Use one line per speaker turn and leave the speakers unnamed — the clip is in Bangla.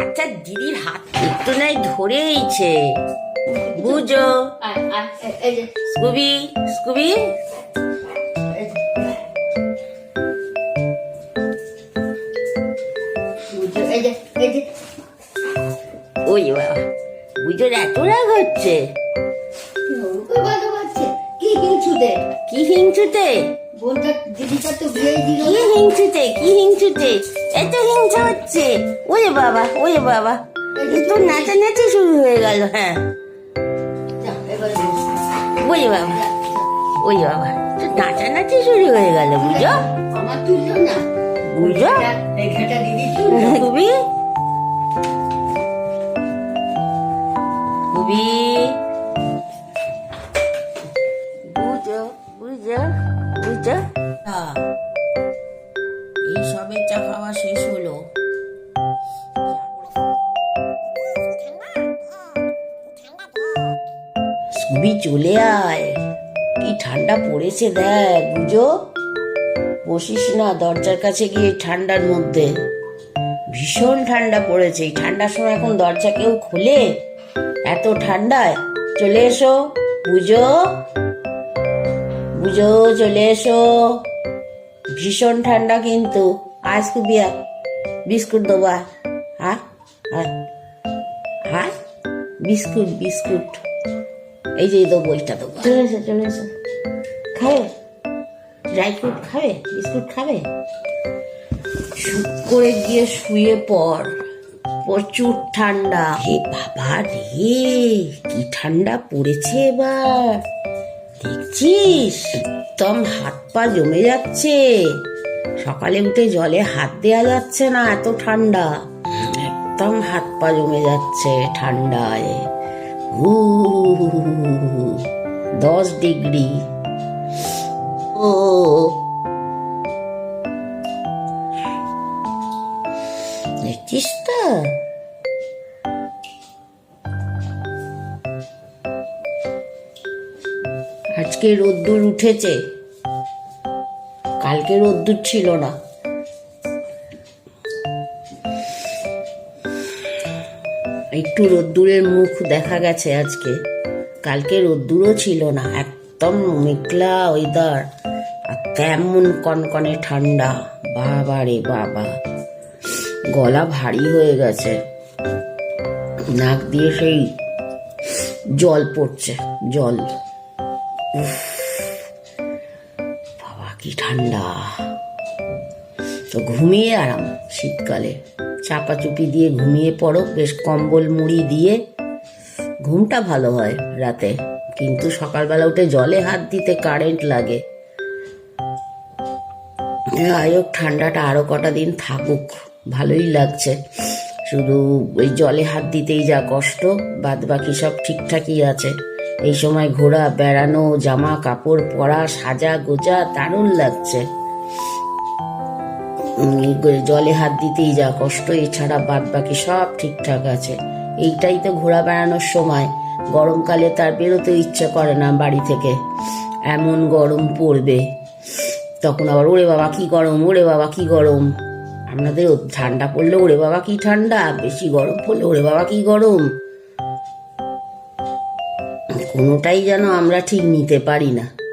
আচ্ছা দিদির হাত একটু নাই ধরেইছে। বুঝো। Scooby Scooby. ওই বাবা বুঝোর এত রাগ হচ্ছে।
কি হিংসুতে
কি হিংসুতে
বোনটা দিদিটা তো বিয়ে দিল
কি হিংসুতে কি হিংসুতে এত হিংসা হচ্ছে। ওরে বাবা ওরে বাবা। তো নাচানাচি শুরু হয়ে গেল হ্যাঁ। ওরে বাবা ওরে বাবা তো নাচানাচি শুরু হয়ে গেল বুঝো?
আমার তুললো না।
বুঝো?
দিদি
সবে চা খাওয়া শেষ হলো। সুবি, চলে আয়। কি ঠান্ডা পড়েছে দেখ, বুঝো? বসিস না দরজার কাছে গিয়ে ঠান্ডার মধ্যে। ভীষণ ঠান্ডা পড়েছে। এই ঠান্ডার সময় এখন দরজা কেউ খুলে? এত ঠান্ডায় চলে এসো, বুঝো? বুঝো, চলে এসো। ভীষণ ঠান্ডা কিন্তু। আজ কুবিয়া বিস্কুট দেবা হ্যাঁ? হ্যাঁ? হ্যাঁ? Biscuit biscuit. এই যে দেবো এইটা দেবো। চলে এসো চলে এসো। খাবে? ড্রাই ফ্রুট খাবে? বিস্কুট খাবে? করে গিয়ে শুয়ে পড়। প্রচুর ঠান্ডা। হে বাবা রে কি ঠান্ডা পড়েছে এবার। দেখছিস? একদম হাত পা জমে যাচ্ছে। সকালে উঠে জলে হাত দেওয়া যাচ্ছে না, এত ঠান্ডা। একদম হাত পা জমে যাচ্ছে ঠান্ডায়। দশ ডিগ্রি। ও। দেখছিস তো? আজকে রোদ্দুর উঠেছে। কালকে রোদ্দুর ছিল না। একটু রোদ্দুরের মুখ দেখা গেছে আজকে। কালকে রোদ্দুরও ছিল না একদম মেঘলা ওয়েদার আর কেমন কনকনে ঠান্ডা। বাবা রে বাবা গলা ভারী হয়ে গেছে। নাক দিয়ে সেই জল পড়ছে জল। উফ, কি ঠান্ডা। তো ঘুমিয়ে আরাম শীতকালে। চাপাচুপি দিয়ে ঘুমিয়ে পড়ো, বেশ কম্বল মুড়ি দিয়ে। ঘুমটা ভালো হয় রাতে, কিন্তু সকালবেলা উঠে জলে হাত দিতে কারেন্ট লাগে। যাই হোক, ঠান্ডাটা আরও কটা দিন থাকুক, ভালোই লাগছে। শুধু ওই জলে হাত দিতেই যা কষ্ট বাদ বাকি সব ঠিকঠাকই আছে। এই সময় ঘোরা বেড়ানো জামা কাপড় পরা, সাজা গোজা দারুণ লাগছে। জলে হাত দিতেই যা কষ্ট, এছাড়া বাদ বাকি সব ঠিকঠাক আছে। এইটাই তো ঘোরা বেড়ানোর সময়। গরমকালে তার বেরোতে ইচ্ছে করে না বাড়ি থেকে। এমন গরম পড়বে। তখন আবার, ওরে বাবা, কি গরম, ওরে বাবা, কি গরম। আপনাদের ঠান্ডা পড়লে, ওরে বাবা, কি ঠান্ডা। বেশি গরম পড়লে, ওরে বাবা, কি গরম? কোনোটাই যেন আমরা ঠিক নিতে পারি না।